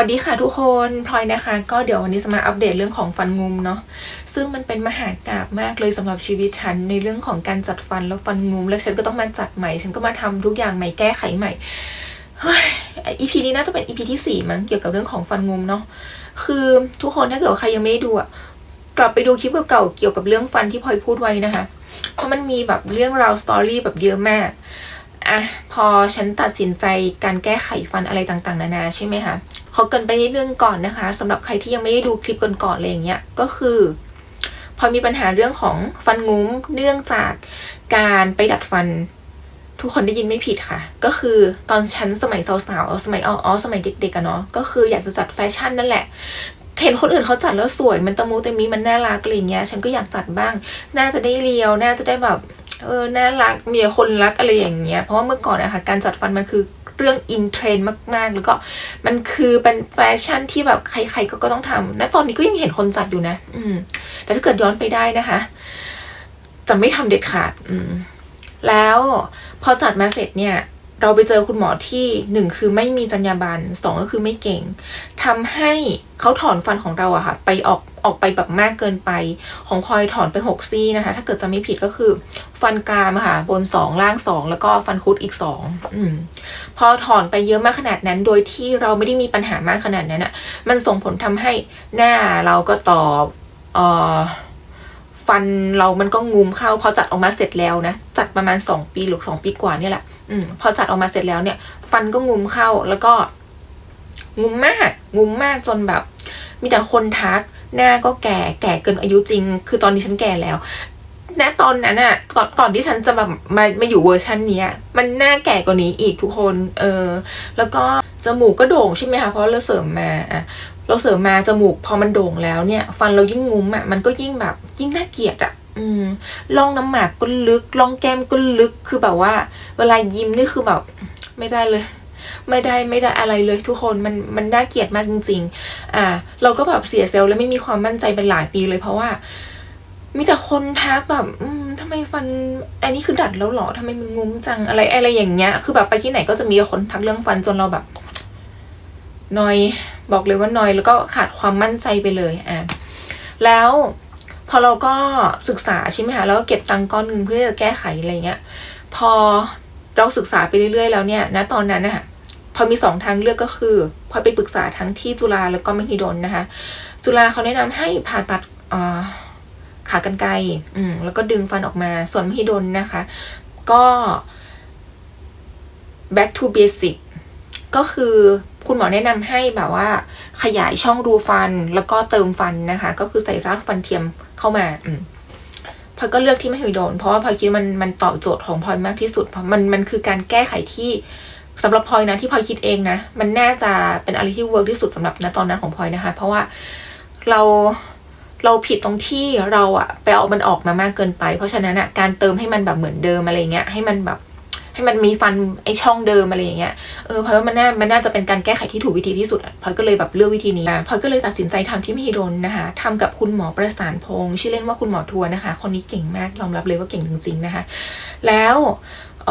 วัสดีค่ะทุกคนพลอยนะคะ ก็เดี๋ยววันนี้จะมาอัปเดตเรื่องของฟันงุมเนาะซึ่งมันเป็นมหากราบมากเลยสำหรับชีวิตฉันในเรื่องของการจัดฟันแล้วฟันงุม แล้วฉันก็ต้องมาจัดใหม่ ฉันก็มาทำทุกอย่างใหม่แก้ไขใหม่เฮ้ยอีพีนี้น่าจะเป็นอีพีที่สี่มั้งเกี่ยวกับเรื่องของฟันงุมเนาะคือทุกคนถ้าเกิดใครยังไม่ได้ดูอะกลับไปดูคลิปเก่าๆเกี่ยวกับเรื่องฟันที่พลอยพูดไว้นะคะเพราะมันมีแบบเรื่องราวสตอรี่แบบเยอะมาก อะพอฉันตัดสินใจการแก้ไขฟันอะไรต่างๆ นานาใช่ไหมคะขอเกินไปนิดนึงก่อนนะคะสำหรับใครที่ยังไม่ได้ดูคลิปก่อนๆอะไรอย่างเงี้ยก็คือ พอมีปัญหาเรื่องของฟันงุ้มเนื่องจากการไปดัดฟัน ทุกคนได้ยินไม่ผิดค่ะ ก็คือตอนฉันสมัยสาวๆสมัยอ๋อสมัยเด็กๆอะเนาะก็คืออยากจะจัดแฟชั่นนั่นแหละเห็นคนอื่นเขาจัดแล้วสวยมันตะมูตะมีมันน่ารักอะไรอย่างเงี้ย ฉันก็อยากจัดบ้าง น่าจะได้เรียว น่าจะได้แบบ เออน่ารักมีคนรักอะไรอย่างเงี้ยเพราะว่าเมื่อก่อนนะคะการจัดฟันมันคือเรื่องอินเทรนด์มาก ๆ แล้วก็มันคือเป็นแฟชั่นที่แบบใครๆก็ก็ต้องทำณตอนนี้ก็ยังเห็นคนจัดอยู่นะ อืม แต่ถ้าเกิดย้อนไปได้นะคะ จะไม่ทำเด็ดขาด อืม แล้วพอจัดมาเสร็จเนี่ย เราไปเจอคุณหมอที่หนึ่งคือไม่มีจรรยาบรรณสองก็คือไม่เก่งทำให้เขาถอนฟันของเราอะค่ะ ไปออก ออกไปแบบมากเกินไป ของพลอยถอนไปหกซี่นะคะ ถ้าเกิดจะไม่ผิดก็คือ ฟันกรามค่ะ บนสองล่างสองแล้วก็ฟันคุดอีกสองอืมพอถอนไปเยอะมากขนาดนั้น โดยที่เราไม่ได้มีปัญหามากขนาดนั้นอะมันส่งผลทำให้หน้าเราก็ตอบเอ่อฟันเรามันก็งุมเข้าพอจัดออกมาเสร็จแล้วนะ จัดประมาณสองปีหรือสองปีกว่าเนี่ยแหละอืมพอจัดออกมาเสร็จแล้วเนี่ย ฟันก็งุมเข้าแล้วก็งุมมาก งุมมากจนแบบ มีแต่คนทัก หน้าก็แก่แก่เกินอายุจริง คือตอนนี้ฉันแก่แล้วณตอนนั้นอะก่อนก่อนที่ฉันจะแบบมามาอยู่เวอร์ชันนี้มันหน้าแก่กว่านี้อีกทุกคน เออ แล้วก็จมูกก็โด่งใช่ไหมคะเพราะเราเสริมมาอะเราเสริมมาจมูกพอมันโด่งแล้วเนี่ย ฟันเรายิ่งงุ้มอะมันก็ยิ่งแบบยิ่งน่าเกลียดอะอืมร่องน้ำหมากก็ลึกร่องแก้มก็ลึกคือแบบว่า เวลายิ้มนี่คือแบบ ไม่ได้เลย ไม่ได้ไม่ได้อะไรเลยทุกคนมันมันน่าเกลียดมากจริง ๆ อ่า เราก็แบบเสียเซลล์แล้วไม่มีความมั่นใจเป็นหลายปีเลยเพราะว่า มีแต่คนทักแบบอืมทำไมฟันอันนี้คือดัดแล้วหรอทำไมมันงุ้มจังอะไรอะไรอย่างเงี้ย คือแบบไปที่ไหนก็จะมีคนทักเรื่องฟันจนเราแบบนอยบอกเลยว่านอยแล้วก็ขาดความมั่นใจไปเลยอะแล้วพอเราก็ศึกษาใช่ไหมคะแล้วก็เก็บตังก้อนหนึ่งเพื่อจะแก้ไขอะไรเงี้ย พอ เราศึกษาไปเรื่อยๆแล้วเนี่ยณตอนนั้นนะพอมีสองทางเลือกก็คือ พอไปปรึกษาทั้งที่จุฬาแล้วก็มหิดลนะคะ จุฬาเขาแนะนำให้ผ่าตัดขากรรไกรอืมแล้วก็ดึงฟันออกมา ส่วนมหิดลนะคะ ก็ back to basic ก็คือคุณหมอแนะนำให้แบบว่า ขยายช่องรูฟันแล้วก็เติมฟันนะคะ ก็คือใส่รากฟันเทียมเข้ามาอืม พลอยก็เลือกที่ไม่เคยโดน เพราะว่าพลอยคิดมันมันตอบโจทย์ของพลอยมากที่สุด เพราะมันมันคือการแก้ไขที่สำหรับพลอยนะที่พลอยคิดเองนะ มันน่าจะเป็นอะไรที่เวิร์กที่สุดสำหรับณตอนนั้นของพลอยนะคะ เพราะว่าเราเราผิดตรงที่เราอะไปเอามันออกมามากเกินไป เพราะฉะนั้นอะการเติมให้มันแบบเหมือนเดิมอะไรเงี้ยให้มันแบบ ให้มันมีฟันไอช่องเดิมอะไรอย่างเงี้ยเออเพราะว่ามันน่ามันน่าจะเป็นการแก้ไขที่ถูกวิธีที่สุดพลอยก็เลยแบบเลือกวิธีนี้พลอยก็เลยตัดสินใจทำที่มหิดลนะคะทำกับคุณหมอประสานพงษ์ชื่อเล่นว่าคุณหมอทัวร์นะคะ คนนี้เก่งมากยอมรับเลยว่าเก่งจริงๆนะคะ แล้วเอ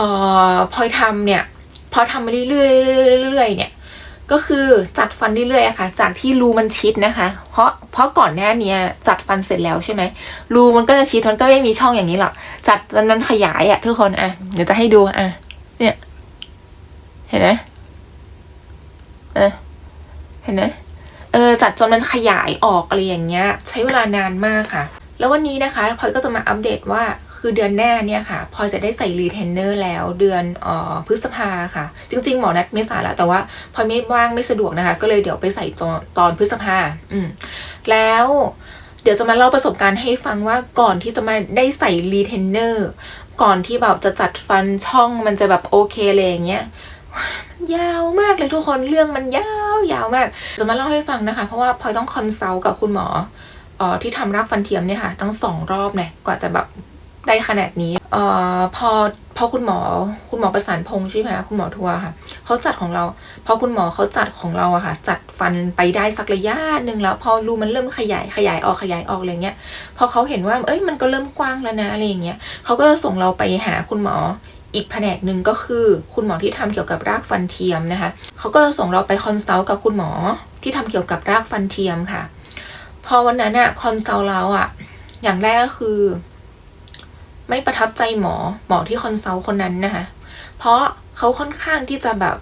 อพลอยทำเนี่ยพอทำมาเรื่อยๆเรื่อยๆเนี่ย ก็คือจัดฟันเรื่อยๆอะค่ะ จากที่รูมันชิดนะคะ เพราะเพราะก่อนหน้าเนี้ยจัดฟันเสร็จแล้วใช่ไหมรูมันก็จะชิดมันก็ไม่มีช่องอย่างนี้หรอกจัดตอนนั้นขยายอะทุกคนอะเดี๋ยวจะให้ดูอะเนี่ย เห็นไหมเออเห็นไหมเออจัดจนมันขยายออกอะไรอย่างเงี้ย ใช้เวลานานมากค่ะ แล้ววันนี้นะคะพลอยก็จะมาอัปเดตว่า คือเดือนหน้าเนี่ยค่ะ พอจะได้ใส่รีเทนเนอร์แล้วเดือนออพฤษภาค่ะ จริง ๆ หมอนัดเมษาแล้วแต่ว่าพอไม่ว่างไม่สะดวกนะคะ ก็เลยเดี๋ยวไปใส่ตอนตอนพฤษภาอืมแล้วเดี๋ยวจะมาเล่าประสบการณ์ให้ฟังว่าก่อนที่จะมาได้ใส่รีเทนเนอร์ก่อนที่แบบจะจัดฟันช่องมันจะแบบโอเคเลยอย่างเงี้ยยาวมากเลยทุกคนเรื่องมันยาวยาวมาก จะมาเล่าให้ฟังนะคะ เพราะว่าพลอยต้องคอนซัลท์กับคุณหมอออที่ทำรากฟันเทียมเนี่ยค่ะ ตั้งสองรอบเนี่ยกว่าจะแบบ ได้ขนาดนี้เอ่อพอพอคุณหมอคุณหมอประสานพงษ์ใช่ไหมคุณหมอทัวร์ค่ะเขาจัดของเรา พอคุณหมอเขาจัดของเราอะค่ะ จัดฟันไปได้สักระยะหนึ่งแล้ว พอรูมันเริ่มขยายขยายออกขยายออกอะไรเงี้ยพอเขาเห็นว่าเอ้ยมันก็เริ่มกว้างแล้วนะอะไรอย่างเงี้ยเขาก็จะส่งเราไปหาคุณหมออีกแผนกหนึ่งก็คือคุณหมอที่ทำเกี่ยวกับรากฟันเทียมนะคะเขาก็จะส่งเราไปคอนซัลท์กับคุณหมอที่ทำเกี่ยวกับรากฟันเทียมค่ะ พอวันนั้นอะคอนซัลท์เราอะอย่างแรกก็คือ ไม่ประทับใจหมอหมอที่คอนซัลท์คนนั้นนะคะ เพราะเขาค่อนข้างที่จะแบบ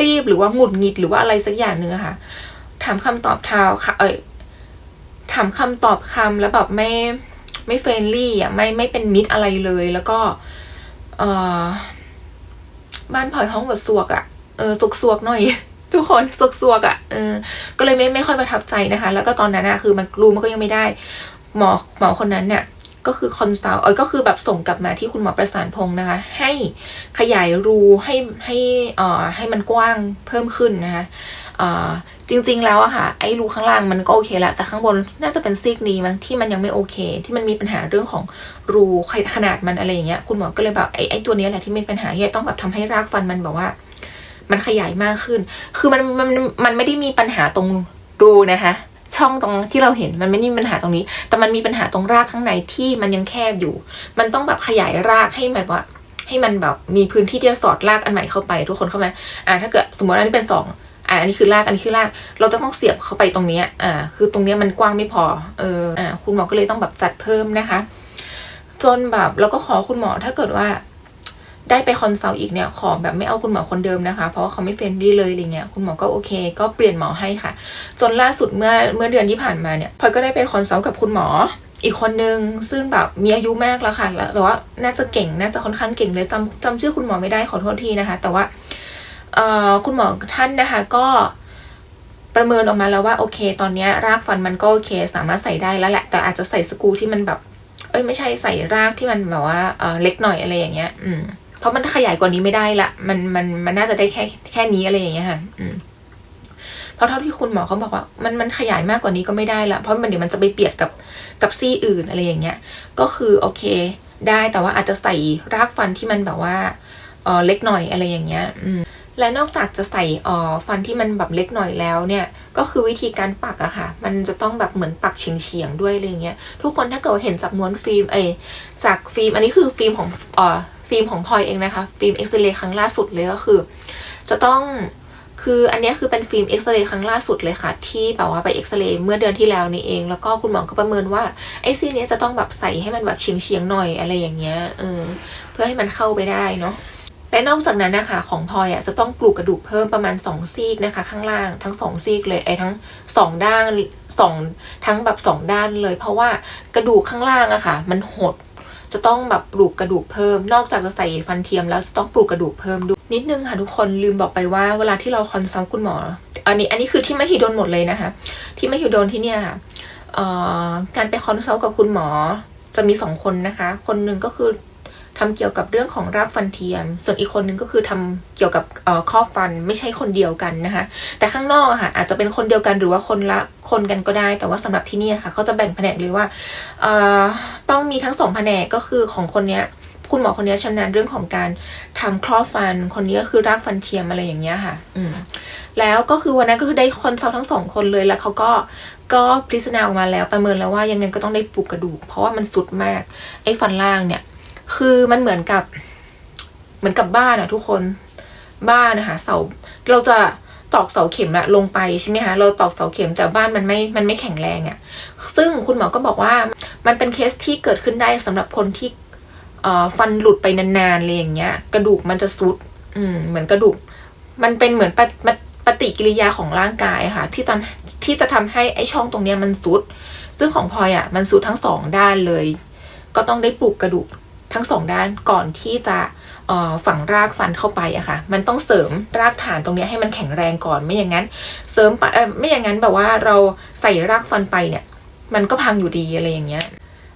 รีบหรือว่าหงุดหงิดหรือว่าอะไรสักอย่างหนึ่งอะค่ะ ถามคำตอบเท้าค่ะเอ้ยถามคำตอบคำแล้วแบบไม่ไม่เฟรนลี่อะไม่ไม่เป็นมิตรอะไรเลย แล้วก็ เออบ้านพลอยห้องแบบสวกอะเออสวกสวกหน่อย ทุกคนสวกสวกๆอะเออก็เลยไม่ไม่ค่อยประทับใจนะคะ แล้วก็ตอนนั้นอะคือมันรู้มันก็ยังไม่ได้ หมอหมอคนนั้นเนี่ย ก็คือคอนซัลท์เออก็คือแบบส่งกลับมาที่คุณหมอประสานพงษ์นะคะ ให้ขยายรูให้ให้เอ่อให้มันกว้างเพิ่มขึ้นนะคะเอ่อจริงๆแล้วอะค่ะไอ้รูข้างล่างมันก็โอเคแหละแต่ข้างบนน่าจะเป็นซีกนี้มั้งที่มันยังไม่โอเค ที่มันมีปัญหาเรื่องของรูขนาดมันอะไรอย่างเงี้ยคุณหมอก็เลยแบบไอ้ไอ้ตัวเนี้ยแหละที่มีปัญหาที่ต้องแบบทำให้รากฟันมันแบบว่า มันขยายมากขึ้น คือมันมันมันไม่ได้มีปัญหาตรงรูนะคะ ช่องตรงที่เราเห็นมันไม่ได้มีปัญหาตรงนี้ แต่มันมีปัญหาตรงรากข้างในที่มันยังแคบอยู่ มันต้องแบบขยายรากให้มันว่าให้มันแบบมีพื้นที่ที่จะสอดรากอันใหม่เข้าไป ทุกคนเข้ามาอ่าถ้าเกิดสมมติว่าอันนี้เป็นสองอ่าอันนี้คือรากอันนี้คือราก เราจะต้องเสียบเข้าไปตรงนี้อ่าคือตรงนี้มันกว้างไม่พอเอออ่าคุณหมอก็เลยต้องแบบจัดเพิ่มนะคะ จนแบบเราก็ขอคุณหมอถ้าเกิดว่า ได้ไปคอนซัลท์อีกเนี่ยขอแบบไม่เอาคุณหมอคนเดิมนะคะ เพราะว่าเขาไม่เฟรนดี้เลยอะไรเงี้ยคุณหมอก็โอเค ก็เปลี่ยนหมอให้ค่ะ จนล่าสุดเมื่อเมื่อเดือนที่ผ่านมาเนี่ยพลอยก็ได้ไปคอนซัลท์กับคุณหมออีกคนนึงซึ่งแบบมีอายุมากแล้วค่ะแล้วแต่ว่าน่าจะเก่งน่าจะค่อนข้างเก่งเลยจำจำชื่อคุณหมอไม่ได้ขอโทษทีนะคะ แต่ว่าเอ่อคุณหมอท่านนะคะก็ประเมินออกมาแล้วว่าโอเค ตอนนี้รากฟันมันก็โอเค สามารถใส่ได้แล้วแหละ แต่อาจจะใส่สกรูที่มันแบบ เอ้ยไม่ใช่ใส่รากที่มันแบบว่าเออเล็กหน่อยอะไรอย่างเงี้ย อืม เพราะมันขยายกว่านี้ไม่ได้ละ มันมันมันน่าจะได้แค่แค่นี้อะไรอย่างเงี้ยค่ะ อืมเพราะเท่าที่คุณหมอเขาบอกว่า มันมันขยายมากกว่านี้ก็ไม่ได้ละเพราะมันเดี๋ยวมันจะไปเปียดกับกับซี่อื่นอะไรอย่างเงี้ย ก็คือโอเค ได้แต่ว่าอาจจะใส่รากฟันที่มันแบบว่าเออเล็กหน่อยอะไรอย่างเงี้ย อืมและนอกจากจะใส่เอ่อฟันที่มันแบบเล็กหน่อยแล้วเนี่ย ก็คือวิธีการปักอะค่ะ มันจะต้องแบบเหมือนปักเฉียงๆด้วยอะไรเงี้ย ทุกคนถ้าเกิดเห็นจากม้วนฟิล์มเอจากฟิล์ม อันนี้คือฟิล์มของเอ่อ ฟิล์มของพลอยเองนะคะ ฟิล์มเอ็กซเรย์ครั้งล่าสุดเลยก็คือ จะต้องคืออันนี้คือเป็นฟิล์มเอ็กซเรย์ครั้งล่าสุดเลยค่ะ ที่แบบว่าไปเอ็กซเรย์เมื่อเดือนที่แล้วนี่เอง แล้วก็คุณหมอก็ประเมินว่าไอซี่นี้จะต้องแบบใส่ให้มันแบบเฉียงๆหน่อยอะไรอย่างเงี้ยเออเพื่อให้มันเข้าไปได้เนาะและนอกจากนั้นนะคะของพลอยอะจะต้องปลูกกระดูกเพิ่มประมาณสองซีกนะคะ ข้างล่างทั้งสองซีกเลยไอ้ทั้งสองด้านสองทั้งแบบสองด้านเลย เพราะว่ากระดูกข้างล่างอะค่ะ มันหด จะต้องแบบปลูกกระดูกเพิ่ม นอกจากจะใส่ฟันเทียมแล้วจะต้องปลูกกระดูกเพิ่มด้วยนิดนึงค่ะทุกคนลืมบอกไปว่าเวลาที่เราคอนซัลท์คุณหมอ อันนี้อันนี้คือที่ไม่ฮิโดนหมดเลยนะคะ ที่ไม่ฮิโดนที่เนี่ยค่ะการไปคอนซัลท์กับคุณหมอจะมีสองคนนะคะ คนหนึ่งก็คือ ทำเกี่ยวกับเรื่องของรากฟันเทียม ส่วนอีกคนนึงก็คือทำเกี่ยวกับข้อฟันไม่ใช่คนเดียวกันนะคะ แต่ข้างนอกค่ะอาจจะเป็นคนเดียวกันหรือว่าคนละคนกันก็ได้ แต่ว่าสำหรับที่นี่ค่ะเขาจะแบ่งแผนกเลยว่าต้องมีทั้งสองแผนกก็คือของคนเนี้ยคุณหมอคนนี้ชำนาญเรื่องของการทำคลอฟัน คนนี้ก็คือรากฟันเทียมอะไรอย่างเงี้ยค่ะ อืมแล้วก็คือวันนั้นก็คือได้คอนซัลท์ทั้งสองคนเลยแล้วเขาก็ก็พิจารณาออกมาแล้วประเมินแล้วว่ายังไงก็ต้องได้ปลูกกระดูก เพราะว่ามันสุดมากไอ้ฟันล่างเนี่ย คือมันเหมือนกับ เหมือนกับบ้านอะทุกคนบ้านนะคะเสาเราจะตอกเสาเข็มอะลงไปใช่ไหมคะเราตอกเสาเข็มแต่บ้านมันไม่มันไม่แข็งแรงอะซึ่งคุณหมอก็บอกว่ามันเป็นเคสที่เกิดขึ้นได้สำหรับคนที่เอ่อฟันหลุดไปนานๆเลยอย่างเงี้ย กระดูกมันจะซุด อืม เหมือนกระดูก มันเป็นเหมือนปฏิปฏิปฏิกิริยาของร่างกายค่ะ ที่จะที่จะทำให้ไอ้ช่องตรงเนี้ยมันซุด ซึ่งของพลอยอะมันซุดทั้งสองด้านเลย ก็ต้องได้ปลูกกระดูก ทั้งสองด้านก่อนที่จะฝังรากฟันเข้าไปอะค่ะ มันต้องเสริมรากฐานตรงนี้ให้มันแข็งแรงก่อนไม่อย่างนั้น เสริมไปไม่อย่างนั้นแบบว่าเราใส่รากฟันไปเนี่ย มันก็พังอยู่ดีอะไรอย่างเงี้ย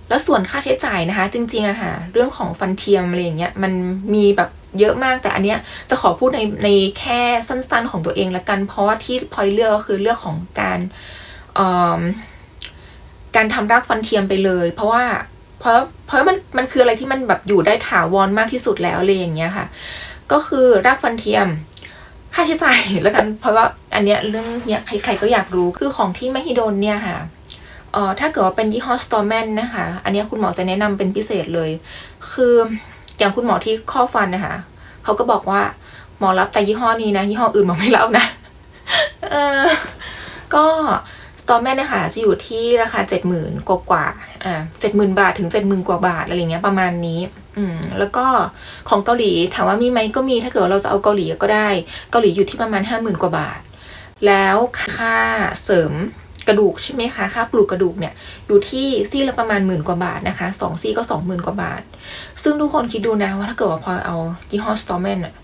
แล้วส่วนค่าใช้จ่ายนะคะ จริงๆอะค่ะเรื่องของฟันเทียมอะไรอย่างเงี้ยมันมีแบบเยอะมากแต่อันเนี้ยจะขอพูดในในแค่สั้นๆของตัวเองละกัน เพราะว่าที่พลอยเลือกก็คือเลือกของการการทำรากฟันเทียมไปเลย เพราะว่า เพราะเพราะมันมันคืออะไรที่มันแบบอยู่ได้ถาวรมากที่สุดแล้วอะไรอย่างเงี้ยค่ะ ก็คือรากฟันเทียม ค่าใช้จ่ายแล้วกัน เพราะว่าอันเนี้ยเรื่องเนี้ยใครๆก็อยากรู้คือของที่มหิดลเนี่ยค่ะเอ่อถ้าเกิดว่าเป็นยี่ห้อสตอร์แมนนะคะ อันเนี้ยคุณหมอจะแนะนำเป็นพิเศษเลย คืออย่างคุณหมอที่ข้อฟันนะคะเขาก็บอกว่าหมอรับแต่ยี่ห้อนี้นะยี่ห้ออื่นหมอไม่รับนะเออก็ ตอแมนนะคะจะอยู่ที่ราคาเจ็ดหมื่นกว่ากว่าอ่าเจ็ดหมื่นบาทถึงเจ็ดหมื่นกว่าบาทอะไรเงี้ยประมาณนี้ อืม แล้วก็ของเกาหลีถามว่ามีไหมก็มีถ้าเกิดว่าเราจะเอาเกาหลีก็ได้ เกาหลีอยู่ที่ประมาณห้าหมื่นกว่าบาท แล้วค่าเสริมกระดูกใช่ไหมคะค่าปลูกกระดูกเนี่ยอยู่ที่ซี่ละประมาณหมื่นกว่าบาทนะคะสองซี่ก็สองหมื่นกว่าบาท ซึ่งทุกคนคิดดูนะว่าถ้าเกิดว่าพอเอายี่ห้อสตอมแมนอะ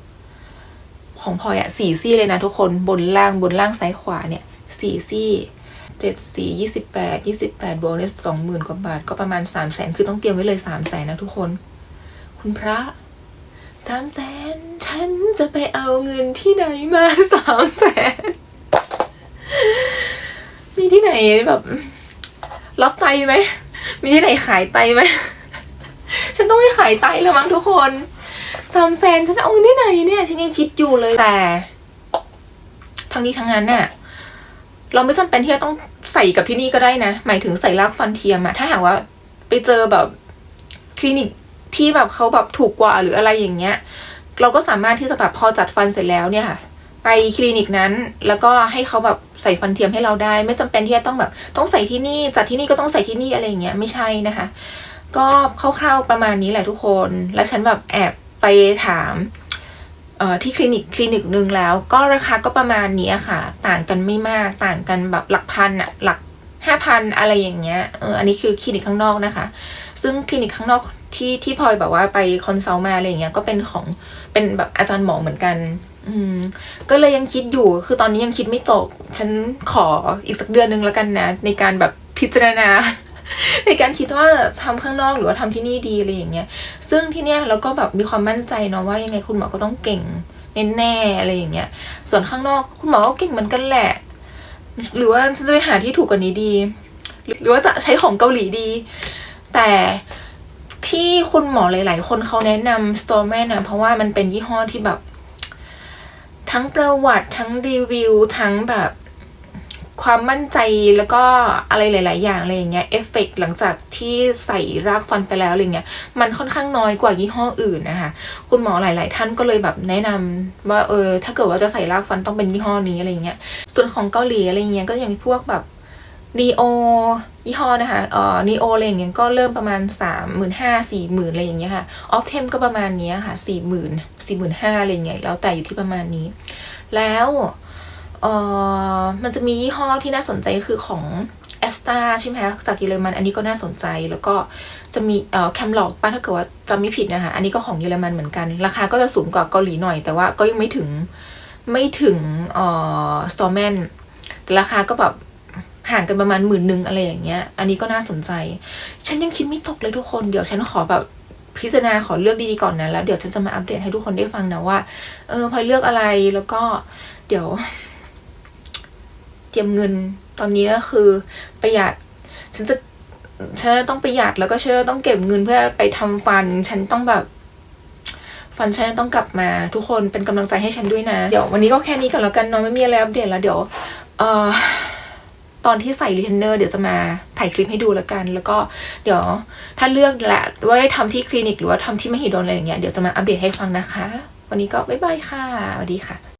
ของพลอยอะสี่ซี่เลยนะทุกคนบนล่างบนล่างซ้ายขวาเนี่ยสี่ซี่ เจ็ดสี่ยี่สิบแปดยี่สิบแปดบวกเลสองหมื่นกว่าบาท ก็ประมาณสามแสนคือต้องเตรียมไว้เลยสามแสนนะทุกคน คุณพระสามแสนฉันจะไปเอาเงินที่ไหนมาสามแสนมีที่ไหนแบบรับไตไหม มีที่ไหนขายไตไหม ฉันต้องไปขายไตแล้วมั้งทุกคนสามแสนฉันเอาเงินที่ไหนเนี่ย ฉันยังคิดอยู่เลยแต่ ทั้งนี้ทั้งนั้นน่ะ เราไม่จำเป็นที่จะต้องใส่กับที่นี่ก็ได้นะ หมายถึงใส่รากฟันเทียมอะถ้าหากว่าไปเจอแบบคลินิกที่แบบเขาแบบถูกกว่าหรืออะไรอย่างเงี้ย เราก็สามารถที่จะแบบพอจัดฟันเสร็จแล้วเนี่ยค่ะ ไปคลินิกนั้น แล้วก็ให้เขาแบบใส่ฟันเทียมให้เราได้ ไม่จำเป็นที่จะต้องแบบต้องใส่ที่นี่ จัดที่นี่ก็ต้องใส่ที่นี่อะไรอย่างเงี้ยไม่ใช่นะคะ ก็คร่าวๆประมาณนี้แหละทุกคน แล้วฉันแบบแอบไปถาม ที่คลินิกคลินิกหนึ่งแล้ว ก็ราคาก็ประมาณนี้ค่ะ ต่างกันไม่มากต่างกันแบบหลักพันอะหลักห้าพันอะไรอย่างเงี้ยเอออันนี้คือคลินิกข้างนอกนะคะ ซึ่งคลินิกข้างนอกที่ที่พลอยแบบว่าไปคอนซัลท์มาอะไรอย่างเงี้ยก็เป็นของเป็นแบบอาจารย์หมอเหมือนกัน อืม ก็เลยยังคิดอยู่คือตอนนี้ยังคิดไม่ตก ฉันขออีกสักเดือนนึงแล้วกันนะ ในการแบบพิจารณา ในการคิดว่าทำข้างนอกหรือว่าทำที่นี่ดีอะไรอย่างเงี้ย ซึ่งที่เนี้ยเราก็แบบมีความมั่นใจเนาะว่ายังไงคุณหมอก็ต้องเก่งแน่ๆอะไรอย่างเงี้ย ส่วนข้างนอกคุณหมอก็เก่งเหมือนกันแหละ หรือว่าฉันจะไปหาที่ถูกกว่านี้ดี หรือว่าจะใช้ของเกาหลีดี แต่ที่คุณหมอหลาย ๆ คนเขาแนะนำ s t o r m a n นะเพราะว่ามันเป็นยี่ห้อที่แบบ ทั้งประวัติทั้งรีวิว ทั้งแบบ ความมั่นใจแล้วก็อะไรหลาย ๆ อย่างอะไรอย่างเงี้ยเอฟเฟกหลังจากที่ใส่รากฟันไปแล้วอะไรเงี้ยมันค่อนข้างน้อยกว่ายี่ห้ออื่นนะคะคุณหมอหลาย ๆ ท่านก็เลยแบบแนะนำว่าเออถ้าเกิดว่าจะใส่รากฟันต้องเป็นยี่ห้อนี้อะไรเงี้ยส่วนของเกาหลีอะไรเงี้ยก็ยังมีพวกแบบนีโอยี่ห้อนะคะเอ่อนีโออะไรอย่างเงี้ยก็เริ่มประมาณสามหมื่นห้าสี่หมื่นอะไรอย่างเงี้ยค่ะออฟเทมก็ประมาณนี้ค่ะสี่หมื่นสี่หมื่นห้าอะไรอย่างเงี้ยแล้วแต่อยู่ที่ประมาณนี้ แล้ว เออมันจะมียี่ห้อที่น่าสนใจคือของแอสตาใช่ไหมคะจากเยอรมันอันนี้ก็น่าสนใจแล้วก็จะมีเอ่อแคมหลอกป้าถ้าเกิดว่าจำไม่ผิดนะคะอันนี้ก็ของเยอรมันเหมือนกัน ราคาก็จะสูงกว่าเกาหลีหน่อย แต่ว่าก็ยังไม่ถึงไม่ถึงเอ่อสตอแมนราคาก็แบบห่างกันประมาณหมื่นหนึ่งอะไรอย่างเงี้ย อันนี้ก็น่าสนใจ ฉันยังคิดไม่ตกเลยทุกคน เดี๋ยวฉันขอแบบพิจารณาขอเลือกดีๆก่อนนะ แล้วเดี๋ยวฉันจะมาอัปเดตให้ทุกคนได้ฟังนะว่า เออพลอยเลือกอะไร แล้วก็เดี๋ยว เตรียมเงินตอนนี้ก็คือประหยัดฉันจะฉันต้องประหยัดแล้วก็ฉันต้องเก็บเงินเพื่อไปทำฟัน ฉันต้องแบบ ฟันฉันต้องกลับมา ทุกคนเป็นกำลังใจให้ฉันด้วยนะ เดี๋ยววันนี้ก็แค่นี้ก่อนแล้วกันเนาะไม่มีอะไรอัปเดตแล้วเดี๋ยว เอ่อตอนที่ใส่รีเทนเนอร์เดี๋ยวจะมาถ่ายคลิปให้ดูแล้วกัน แล้วก็เดี๋ยวถ้าเลือกแหละว่าได้ทำที่คลินิกหรือว่าทำที่มหิดลอะไรอย่างเงี้ยเดี๋ยวจะมาอัปเดตให้ฟังนะคะ วันนี้ก็บ๊ายบายค่ะสวัสดีค่ะ